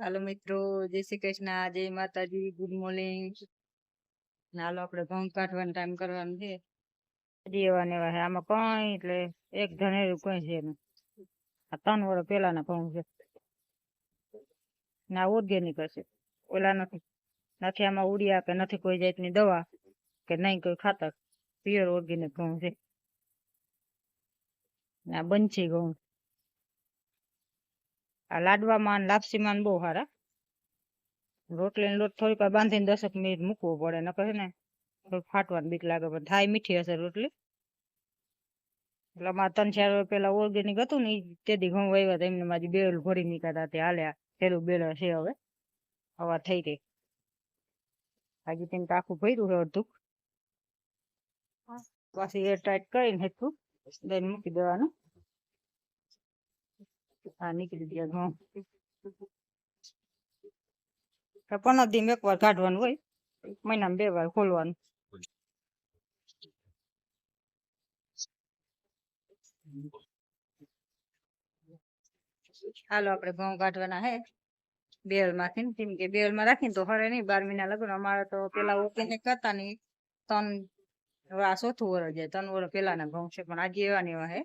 હાલો મિત્રો, જય શ્રી કૃષ્ણ. જય માતાજી, ગુડ મોર્નિંગ. હાલો, આપણે ઘઉં કાઢવાનો ટાઈમ કરવાનો છે. હજી નેવા છે. આમાં કઈ એટલે એક ધનેરું કઈ છે આ ત્રણ વર્ષ પેલાના ઘઉં છે. ના ઓર્ગેનિક હશે. ઓલા નથી. નથી, આમાં ઉડિયા કે નથી, કોઈ જાતની દવા કે નહીં, કોઈ ખાતર. પ્યોર ઓર્ગેનિક ઘઉં છે. ના બંછી ઘઉં. આ લાડવામાં ને લાપસીમાં બહુ સારા રોટલી લોટ થોડીક વાર બાંધીને દસેક મિનિટ મૂકવો પડે નકર કહે ને ફાટવાની બીક લાગે પણ થાય મીઠી હશે રોટલી. એટલે અમારે ત્રણ ચાર પેલા ઓર્ગેનિક હતું ને તેથી ઘઉં વાવ્યા હતા એમને મારી બેલ ભરી નીકળતા તે હાલ્યા પેલું બેલ છે હવે હવા થઈ ગઈ. હજી તેને આખું ભર્યું છે અડધું. પાછી એર ટાઈટ કરીને હેઠું દઈને મૂકી દેવાનું. હા નીકળી ગયા તો પંદર દિન એક વાર કાઢવાનું હોય. મહિનામાં બે વાર ખોલવાનું. હાલો, આપણે ઘઉં કાઢવાના હે. બેલમાંથી કે બેલમાં રાખીને તો હરે નહીં, બાર મહિના લગ્ન. અમારે તો પેલા ઓકેને કરતા નહીં ત્રણ આ ચોથું વરસ જાય. ત્રણ વર્ષ પેલાના ઘઉં છે, પણ આજે એવા ને એવા હે.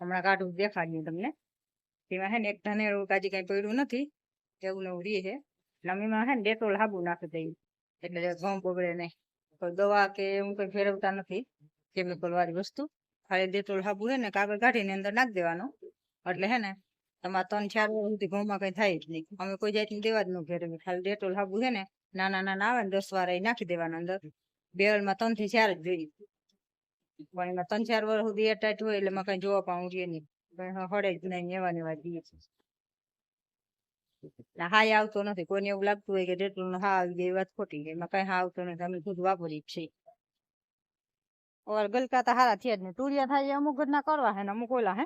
હમણાં કાઢું દેખાડ્યું તમને. તેમાં હે ને એક ધનેરું કાજી કઈ પડ્યું નથી, એવું ને એવું રહે છે એમાં હે ને ડેટોલ હાબુ નાખી દઈએ. એટલે ઘઉં બગડે નહીં. કોઈ દવા કે એવું કઈ ફેરવતા નથી કેમિકલ વાળી વસ્તુ. ખાલી ડેટોલ હાબુ હે ને કાગળ કાઢીને અંદર નાખી દેવાનો. એટલે હે ને તમારે ત્રણ ચાર વર્ષ સુધી ઘઉંમાં કઈ થાય જ નહીં. અમે કોઈ જાતની દેવા જ ન ફેરવી ખાલી ડેટોલ હાબુ છે ને નાના નાના આવે ને દસ વાર એ નાખી દેવાના અંદર. બેવલમાં ત્રણથી ચાર જ જોઈએ. પણ એમાં ત્રણ ચાર વર્ષ સુધી એટાઈટ હોય એટલે કઈ જોવા પણ ઉડીએ નહીં. હળે જ નહીં એવા ને દઈએ છીએ હાય આવતો નથી કોઈને એવું લાગતું હોય કે હા આવી વાત ખોટી એમાં કઈ હા આવતો નથી અમે ખુદ વાપરી જ છીએ. ઓર ગલકા તો હારા થયા જ થાય અમુક ઘરના કરવા હે ને અમુક ઓલા હે.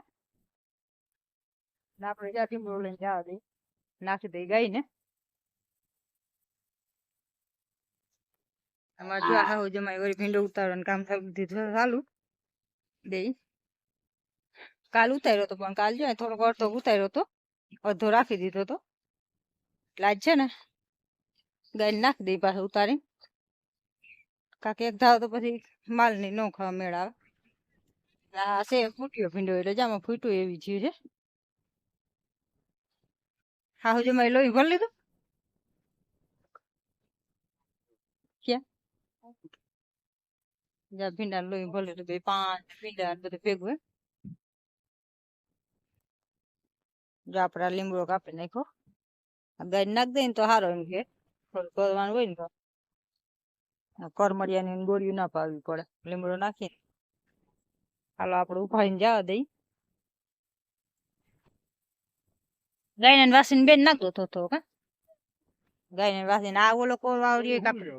આપણે જ્યાં ટીમડો લઈને જવા દઈ નાખી દઈ ગઈ ને. અમારે જો આહો જમાઈ વળી ભીંડો ઉતારવાનું કામ થયું દીધું ચાલુ બે કાલ ઉતાર્યો તો પણ કાલ જો ને થોડોક અડધો ઉતાર્યો તો અડધો રાખી દીધો તો એટલે છે ને? ગાય નાખી દઈ પાછું ઉતારી કાકે એક ધાવ તો પછી માલ નહીં નો ખાવા મેળ આવે આ છે ફૂટ્યો ભીંડો એટલે જામાં ફૂટ્યું એવી જીવ છે. હા, હજુ મેં લોહી ભરી લીધું? ક્યાં? ભીંડા લોહી ભરી લીધું પાંચ ભીંડા બધું ભેગું હે જો આપડા લીમડો કાપી નાખ્યો. ગાય નાખ દે ને તો સારો એમ કે. કરવાનું હોય ને તો. કરમડિયા ની ગોળીઓ ના પાવી પડે. લીમડો નાખીને. હાલો આપણે ઉપાડીને જવા દઈ. ગાય ને વાસીને બેન નાખતો થતો કા. ગાય ને વાસીને આ ઓલો કોર વાવડી કાપી